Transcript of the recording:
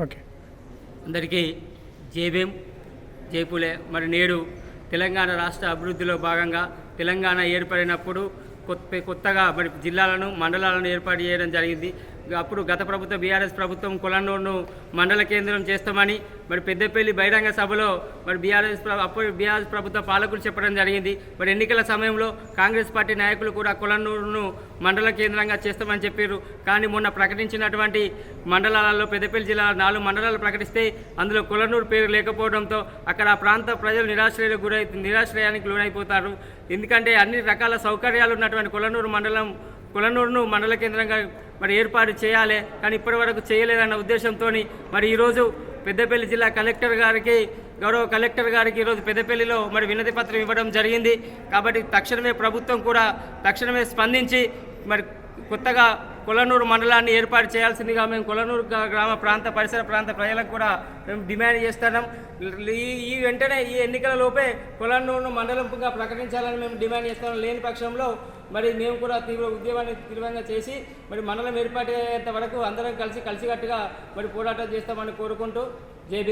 Okay. అందరికీ JBM జైపులే మరి నేడు తెలంగాణ రాష్ట్ర అభివృద్ధిలో భాగంగా తెలంగాణ ఏర్పడినప్పుడు కొత్త కొత్తగా మరి జిల్లాలను మండలాలను ఏర్పాటు చేయడం జరిగింది. అప్పుడు గత ప్రభుత్వం బీఆర్ఎస్ ప్రభుత్వం కొలన్నూరును మండల కేంద్రం చేస్తామని మరి పెద్దపల్లి బహిరంగ సభలో మరి బీఆర్ఎస్ అప్పుడు బీఆర్ఎస్ ప్రభుత్వ పాలకులు చెప్పడం జరిగింది. మరి ఎన్నికల సమయంలో కాంగ్రెస్ పార్టీ నాయకులు కూడా కొలన్నూరును మండల కేంద్రంగా చేస్తామని చెప్పారు. కానీ మొన్న ప్రకటించినటువంటి మండలాలలో పెద్దపల్లి జిల్లా నాలుగు మండలాలు ప్రకటిస్తే అందులో కులనూరు పేరు లేకపోవడంతో అక్కడ ఆ ప్రాంత ప్రజలు నిరాశ్రయాలకు గురై నిరాశ్రయానికి లోనైపోతారు. ఎందుకంటే అన్ని రకాల సౌకర్యాలు ఉన్నటువంటి కొలనూరు మండలం కులనూరును మండల కేంద్రంగా మరి ఏర్పాటు చేయాలి. కానీ ఇప్పటివరకు చేయలేదన్న ఉద్దేశంతో మరి ఈరోజు పెద్దపల్లి జిల్లా కలెక్టర్ గారికి గౌరవ కలెక్టర్ గారికి ఈరోజు పెద్దపల్లిలో మరి వినతి పత్రం ఇవ్వడం జరిగింది. కాబట్టి తక్షణమే ప్రభుత్వం కూడా తక్షణమే స్పందించి మరి కొత్తగా కొలనూరు మండలాన్ని ఏర్పాటు చేయాల్సిందిగా మేము కొలనూరు గ్రామ ప్రాంత పరిసర ప్రాంత ప్రజలకు కూడా మేము డిమాండ్ చేస్తున్నాం. ఈ ఈ వెంటనే ఈ ఎన్నికల లోపే కొలనూరును మండలంగా ప్రకటించాలని మేము డిమాండ్ చేస్తున్నాం. లేని పక్షంలో మరి మేము కూడా తీవ్ర ఉద్యమాన్ని తీవ్రంగా చేసి మరి మండలం ఏర్పాటు వరకు అందరం కలిసి కలిసికట్టుగా మరి పోరాటం చేస్తామని కోరుకుంటూ జై